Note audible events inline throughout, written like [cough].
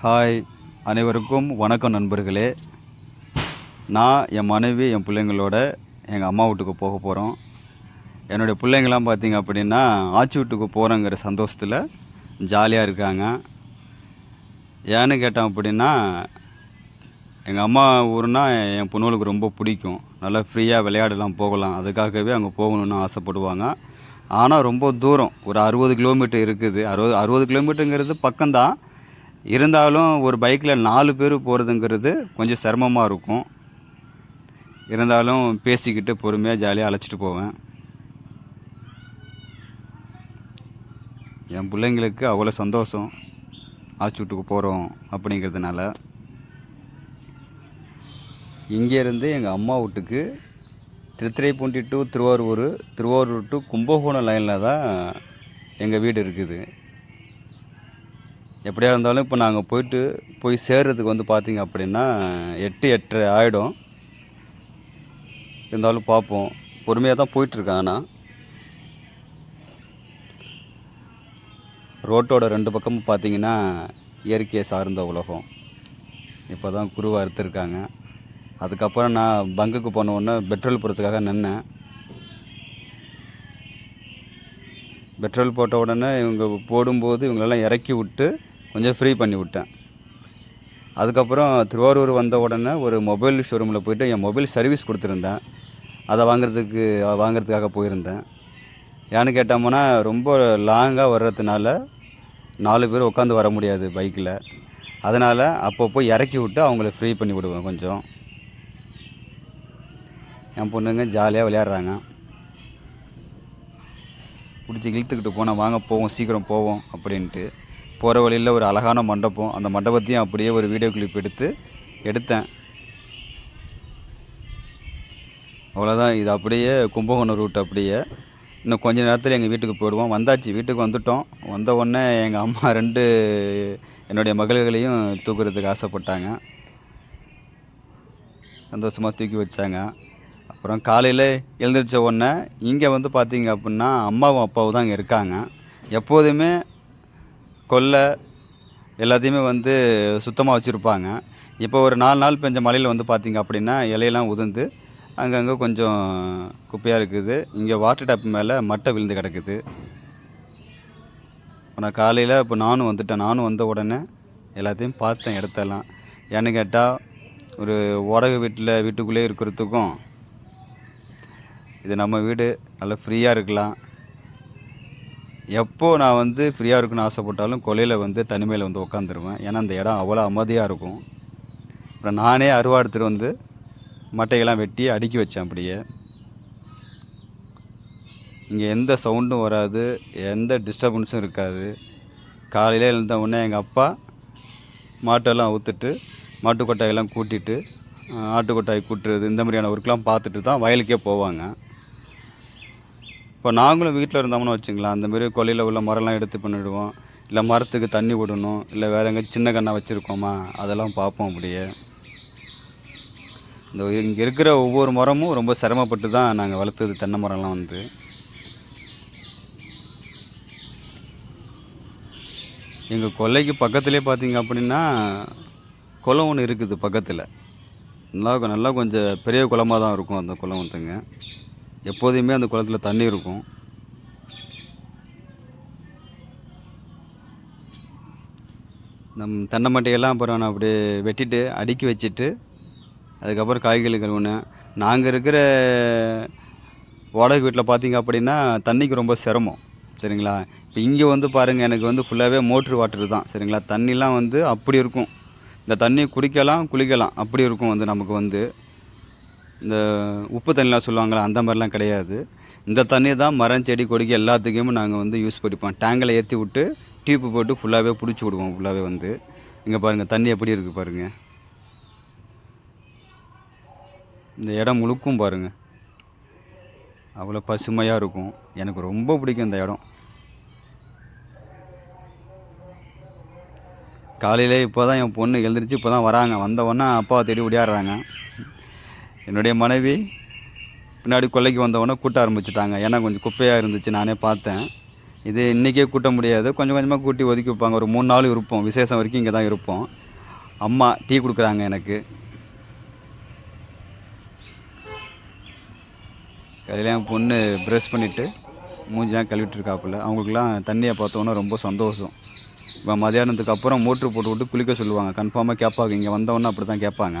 Hi அனைவருக்கும் வணக்கம் நண்பர்களே. நான் என் மனைவி என் பிள்ளைங்களோட எங்கள் அம்மா வீட்டுக்கு போக போகிறோம் என்னுடைய பிள்ளைங்களாம் பார்த்தீங்க அப்படின்னா ஆச்சி வீட்டுக்கு போகிறோங்கிற சந்தோஷத்தில் ஜாலியாக இருக்காங்க. ஏன்னு கேட்டோம் அப்படின்னா எங்கள் அம்மா ஊர்னால் என் பொண்ணுகளுக்கு ரொம்ப பிடிக்கும். நல்லா ஃப்ரீயாக விளையாடலாம் போகலாம். அதுக்காகவே அங்கே போகணுன்னு ஆசைப்படுவாங்க. ஆனால் ரொம்ப தூரம். ஒரு அறுபது கிலோமீட்டர் இருக்குது. அறுபது அறுபது கிலோமீட்டருங்கிறது பக்கம்தான். இருந்தாலும் ஒரு பைக்கில் நாலு பேர் போகிறதுங்கிறது கொஞ்சம் சிரமமாக இருக்கும். இருந்தாலும் பேசிக்கிட்டு பொறுமையாக ஜாலியாக அழைச்சிட்டு போவேன். என் பிள்ளைங்களுக்கு அவ்வளோ சந்தோஷம். ஆச்சி வீட்டுக்கு போகிறோம் அப்படிங்கிறதுனால. இங்கேருந்து எங்கள் அம்மா வீட்டுக்கு திருத்துறைப்பூண்டி டு திருவாரூர் திருவாரூர் டு கும்பகோணம் லைனில் தான் எங்கள் வீடு இருக்குது. எப்படியா இருந்தாலும் இப்போ நாங்கள் போயிட்டு போய் சேர்றதுக்கு வந்து பார்த்தீங்க அப்படின்னா எட்டு எட்டரை ஆகிடும் இருந்தாலும் பார்ப்போம் பொறுமையாக தான் போயிட்டுருக்கேன் ஆனால் ரோட்டோட ரெண்டு பக்கமும் பார்த்தீங்கன்னா இயற்கையை சார்ந்த உலகம். இப்போ தான் குருவாக அறுத்துருக்காங்க அதுக்கப்புறம் நான் பங்குக்கு போன உடனே பெட்ரோல் போடுறதுக்காக நின்னேன். பெட்ரோல் போட்ட உடனே இவங்க போடும்போது இவங்களெல்லாம் இறக்கி விட்டு கொஞ்சம் ஃப்ரீ பண்ணி விட்டேன். அதுக்கப்புறம் திருவாரூர் வந்த உடனே ஒரு மொபைல் ஷோரூமில் போயிட்டு என் மொபைல் சர்வீஸ் கொடுத்துருந்தேன். அதை வாங்குறதுக்கு வாங்குறதுக்காக போயிருந்தேன். ஏன்னு கேட்டோம்னா ரொம்ப லாங்காக வர்றதுனால நாலு பேர் உட்காந்து வர முடியாது பைக்கில் அதனால் அப்பப்போ இறக்கி விட்டு அவங்கள ஃப்ரீ பண்ணி விடுவேன் கொஞ்சம். என் பொண்ணுங்க ஜாலியாக விளையாடுறாங்க. பிடிச்சி இழுத்துக்கிட்டு போனால் வாங்க போவோம் சீக்கிரம் போவோம் அப்படின்ட்டு. போகிற வழியில் ஒரு அழகான மண்டபம். அந்த மண்டபத்தையும் அப்படியே ஒரு வீடியோ கிளிப் எடுத்து எடுத்தேன். அவ்வளோதான் இது அப்படியே கும்பகோணம் ரூட் அப்படியே. இன்னும் கொஞ்ச நேரத்தில் எங்கள் வீட்டுக்கு போயிடுவோம். வந்தாச்சு. வீட்டுக்கு வந்துட்டோம். வந்த உடனே எங்கள் அம்மா [laughs] ரெண்டு என்னுடைய மகள்களையும் தூக்குறதுக்கு ஆசைப்பட்டாங்க. சந்தோஷமாக தூக்கி வச்சாங்க. அப்புறம் காலையில் எழுந்திரிச்ச உடனே இங்கே வந்து பார்த்தீங்க அப்படின்னா அம்மாவும் அப்பாவும் தான் இங்கே இருக்காங்க. எப்போதுமே கொல்லை எல்லாத்தையுமே வந்து சுத்தமாக வச்சுருப்பாங்க. இப்போ ஒரு நாலு நாள் பெஞ்ச மழையில் வந்து பார்த்திங்க அப்படின்னா இலையெல்லாம் உதிர்ந்து அங்கங்கே கொஞ்சம் குப்பையாக இருக்குது. இங்கே வாட்டர் டேப் மேலே மட்டை விழுந்து கிடக்குது. இப்போ நான் காலையில் இப்போ நானும் வந்துட்டேன். நானும் வந்த உடனே எல்லாத்தையும் பார்த்தேன் இடத்தெல்லாம். ஏன்னு கேட்டால் ஒரு வாடகை வீட்டில் வீட்டுக்குள்ளே இருக்கிறதுக்கும் இது நம்ம வீடு நல்லா ஃப்ரீயாக இருக்கலாம். எப்போ நான் வந்து ஃப்ரீயாக இருக்குன்னு ஆசைப்பட்டாலும் கொலையில் வந்து தனிமையில் வந்து உட்காந்துருவேன் ஏன்னா அந்த இடம் அவ்வளோ அமைதியாக இருக்கும். அப்புறம் நானே அருவா எடுத்துகிட்டு வந்து மட்டையெல்லாம் வெட்டி அடுக்கி வச்சேன் அப்படியே. இங்கே எந்த சவுண்டும் வராது எந்த டிஸ்டர்பன்ஸும் இருக்காது. காலையில் எழுந்த உடனே எங்கள் அப்பா மாட்டெல்லாம் ஊற்றுட்டு மாட்டுக்கொட்டாயெல்லாம் கூட்டிட்டு ஆட்டுக்கொட்டாய் கூட்டுறது இந்த மாதிரியான ஒர்க்லாம் பார்த்துட்டு தான் வயலுக்கே போவாங்க. இப்போ நாங்களும் வீட்டில் இருந்தோம்னு வச்சுங்களேன் அந்தமாரி கொல்லையில் உள்ள மரம்லாம் எடுத்து பண்ணிவிடுவோம் இல்லை மரத்துக்கு தண்ணி விடணும் இல்லை வேறு எங்கே சின்ன கண்ணா வச்சுருக்கோமா அதெல்லாம் பார்ப்போம் அப்படியே. இந்த இங்கே இருக்கிற ஒவ்வொரு மரமும் ரொம்ப சிரமப்பட்டு தான் நாங்கள் வளர்த்தது தென்னை மரம்லாம் வந்து. எங்கள் கொல்லைக்கு பக்கத்துலேயே பார்த்தீங்க அப்படின்னா குளம் ஒன்று இருக்குது பக்கத்தில். நல்லா நல்லா கொஞ்சம் பெரிய குளமாக தான் இருக்கும் அந்த குளம் வந்துங்க. எப்போதுமே அந்த குளத்துல தண்ணி இருக்கும். நம் தென்னை மட்டையெல்லாம் அப்புறம் நான் அப்படியே வெட்டிட்டு அடுக்கி வச்சுட்டு அதுக்கப்புறம் காய்கறி கழுவுனேன் நாங்கள் இருக்கிற வாடகை வீட்டில் பார்த்தீங்க அப்படின்னா தண்ணிக்கு ரொம்ப சிரமம் சரிங்களா? இப்போ இங்கே வந்து பாருங்கள் எனக்கு வந்து ஃபுல்லாகவே மோட்ரு வாட்டர் தான் சரிங்களா? தண்ணிலாம் வந்து அப்படி இருக்கும். இந்த தண்ணி குடிக்கலாம் குளிக்கலாம் அப்படி இருக்கும் வந்து நமக்கு வந்து. இந்த உப்பு தண்ணிலாம் சொல்லுவாங்களே அந்த மாதிரிலாம் கிடையாது. இந்த தண்ணி தான் மரம் செடி கொடிக்கு எல்லாத்துக்குமே நாங்கள் வந்து யூஸ் பண்ணிப்போம். டேங்கில் ஏற்றி விட்டு டியூப்பு போட்டு ஃபுல்லாகவே பிடிச்சி விடுவோம் ஃபுல்லாகவே வந்து. இங்கே பாருங்கள் தண்ணி எப்படி இருக்குது பாருங்கள் இந்த இடம் முழுக்கும் பாருங்கள் அவ்வளோ பசுமையாக இருக்கும். எனக்கு ரொம்ப பிடிக்கும் இந்த இடம். காலையில் இப்போ தான் என் பொண்ணு எழுந்திரிச்சு இப்போ தான் வராங்க வந்தவொன்னே அப்பாவை தேடி ஓடியாடுறாங்க. என்னுடைய மனைவி பின்னாடி கொல்லைக்கு வந்தவொடனே கூட்ட ஆரம்பிச்சிட்டாங்க. ஏன்னா கொஞ்சம் குப்பையாக இருந்துச்சு நானே பார்த்தேன். இது இன்றைக்கே கூட்ட முடியாது. கொஞ்சம் கொஞ்சமாக கூட்டி ஒதுக்கி வைப்பாங்க. ஒரு மூணு நாள் இருப்போம். விசேஷம் வரைக்கும் இங்கே தான் இருப்போம். அம்மா டீ கொடுக்குறாங்க எனக்கு. காலையில் என் பொண்ணு ப்ரெஷ் பண்ணிவிட்டு மூஞ்சியாக கழுவிட்டுருக்காப்புல. அவங்களுக்குலாம் தண்ணியை பார்த்தோன்னா ரொம்ப சந்தோஷம். இப்போ மதியானத்துக்கு அப்புறம் மோட்ரு போட்டு விட்டு குளிக்க சொல்லுவாங்க. கன்ஃபார்மாக கேட்பாங்க. இங்கே வந்தவொன்னே அப்படி தான் கேட்பாங்க.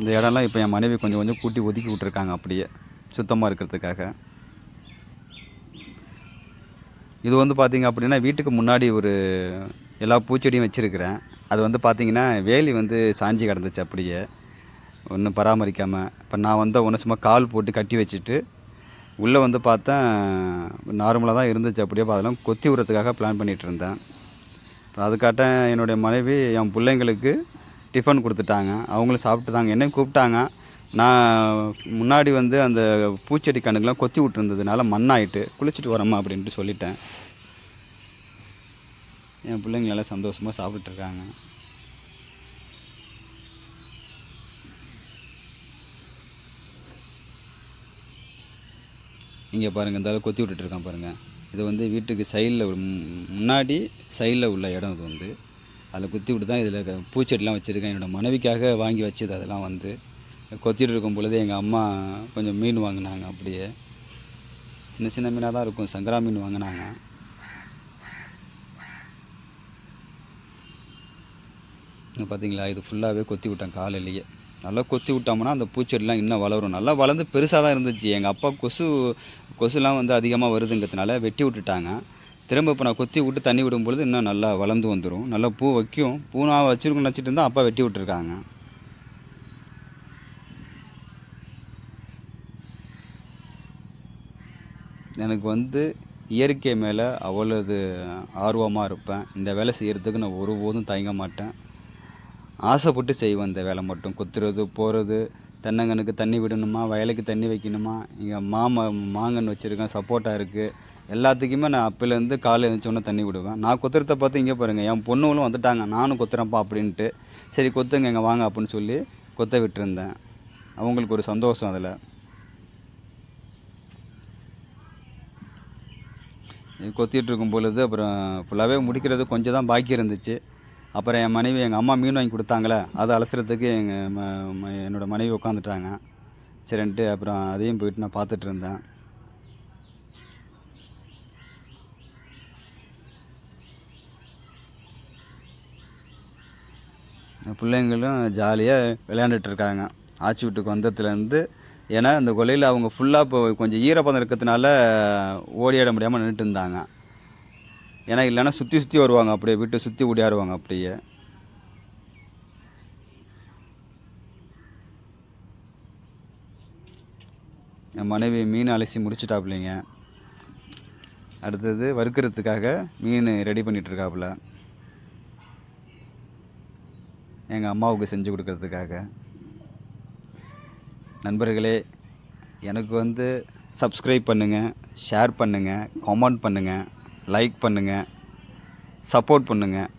இந்த இடம்லாம் இப்போ என் மனைவி கொஞ்சம் கொஞ்சம் கூட்டி ஒதுக்கி விட்ருக்காங்க அப்படியே. சுத்தமாக இருக்கிறதுக்காக. இது வந்து பார்த்திங்க அப்படின்னா வீட்டுக்கு முன்னாடி ஒரு எல்லா பூச்செடியும் வச்சுருக்கிறேன். அது வந்து பார்த்திங்கன்னா வேலி வந்து சாஞ்சி கிடந்துச்சு அப்படியே. ஒன்றும் பராமரிக்காமல் இப்போ நான் வந்து ஒன்று சும்மா கால் போட்டு கட்டி வச்சுட்டு உள்ளே வந்து பார்த்தேன் நார்மலாக தான் இருந்துச்சு அப்படியே. அதெல்லாம் கொத்தி விடுறதுக்காக பிளான் பண்ணிகிட்டு இருந்தேன். அதுக்காட்ட என்னுடைய மனைவி என் பிள்ளைங்களுக்கு டிஃபன் கொடுத்துட்டாங்க. அவங்களும் சாப்பிட்டுதாங்க. என்னையும் கூப்பிட்டாங்க. நான் முன்னாடி வந்து அந்த பூச்செடி கணக்கெலாம் கொத்தி விட்டுருந்ததுனால மண்ணாயிட்டு குளிச்சுட்டு வரேம்மா அப்படின்ட்டு சொல்லிட்டேன். என் பிள்ளைங்களெல்லாம் சந்தோஷமாக சாப்பிட்டுருக்காங்க இங்கே பாருங்கள் இந்த கொத்தி விட்டுட்ருக்கான் பாருங்கள் இது வந்து வீட்டுக்கு சைடில் முன்னாடி சைடில் உள்ள இடம் இது வந்து. அதில் குத்தி விட்டு தான் இதில் பூச்செடிலாம் வச்சுருக்கேன். என்னோடய மனைவிக்காக வாங்கி வச்சது அதெல்லாம் வந்து. கொத்திட்டு இருக்கும் பொழுது எங்கள் அம்மா கொஞ்சம் மீன் வாங்கினாங்க அப்படியே. சின்ன சின்ன மீனாக தான் இருக்கும். சங்கரா மீன் வாங்கினாங்க. பார்த்தீங்களா? இது ஃபுல்லாகவே கொத்தி விட்டேன் காலையிலேயே. நல்லா கொத்தி விட்டோம்னா அந்த பூச்செடிலாம் இன்னும் வளரும். நல்லா வளர்ந்து பெருசாக தான் இருந்துச்சு. எங்கள் அப்பா கொசு கொசுலாம் வந்து அதிகமாக வருதுங்கிறதுனால வெட்டி விட்டுட்டாங்க. திரும்ப இப்போ நான் கொத்தி விட்டு தண்ணி விடும் பொழுது இன்னும் நல்லா வளர்ந்து வந்துடும் நல்லா பூ வைக்கும். பூ நான் வச்சிருக்கணும்னு நினச்சிட்டு இருந்தால் அப்பா வெட்டி விட்டுருக்காங்க. எனக்கு வந்து இயற்கை மேலே அவ்வளவு ஆர்வமாக இருப்பேன். இந்த வேலை செய்கிறதுக்கு நான் ஒருபோதும் தயங்க மாட்டேன். ஆசைப்பட்டு செய்வேன் இந்த வேலை மட்டும். கொத்துறது போகிறது தென்னங்கனுக்கு தண்ணி விடணுமா வயலுக்கு தண்ணி வைக்கணுமா? இங்கே மாம மாங்கன்று வச்சுருக்கேன் சப்போட்டா இருக்குது எல்லாத்துக்குமே நான் அப்போலேருந்து காலையில் எழுந்திரிச்சோன்னே தண்ணி விடுவேன். நான் கொத்துறத பார்த்து இங்கே பாருங்கள் என் பொண்ணுங்களும் வந்துட்டாங்க. நானும் கொத்துறேன்ப்பா அப்படின்ட்டு. சரி கொத்துங்க இங்கே வாங்க அப்படின்னு சொல்லி கொத்த விட்டுருந்தேன். அவங்களுக்கு ஒரு சந்தோஷம் அதில். கொத்திட்டு இருக்கும் பொழுது அப்புறம் ஃபுல்லாகவே முடிக்கிறது கொஞ்சம் தான் பாக்கி இருந்துச்சு. அப்புறம் என் மனைவி எங்கள் அம்மா மீன் வாங்கி கொடுத்தாங்களே அதை அலசுறதுக்கு எங்கள் ம ம என்னோடய மனைவி உட்காந்துட்டாங்க சரின்ட்டு அப்புறம் அதையும் போயிட்டு நான் பார்த்துட்டு இருந்தேன். பிள்ளைங்களும் ஜாலியாக விளையாண்டுட்டு இருக்காங்க. ஆச்சி வீட்டுக்கு வந்ததுலேருந்து ஏன்னா இந்த கொல்லையில் அவங்க ஃபுல்லாக இப்போ கொஞ்சம் ஈரப்பதம் இருக்கிறதுனால ஓடியாட முடியாமல் நின்றுட்டு இருந்தாங்க. ஏன்னா இல்லைன்னா சுற்றி சுற்றி வருவாங்க அப்படியே வீட்டை சுற்றி ஓடியாருவாங்க அப்படியே. என் மனைவி மீன் அலசி முடிச்சிட்டாப்புலிங்க. அடுத்தது வறுக்கிறதுக்காக மீன் ரெடி பண்ணிகிட்ருக்காப்புல எங்கள் அம்மாவுக்கு செஞ்சு கொடுக்கறதுக்காக. நண்பர்களே எனக்கு வந்து சப்ஸ்கிரைப் பண்ணுங்கள் ஷேர் பண்ணுங்கள் கமெண்ட் பண்ணுங்கள் லைக் பண்ணுங்கள் சப்போர்ட் பண்ணுங்கள்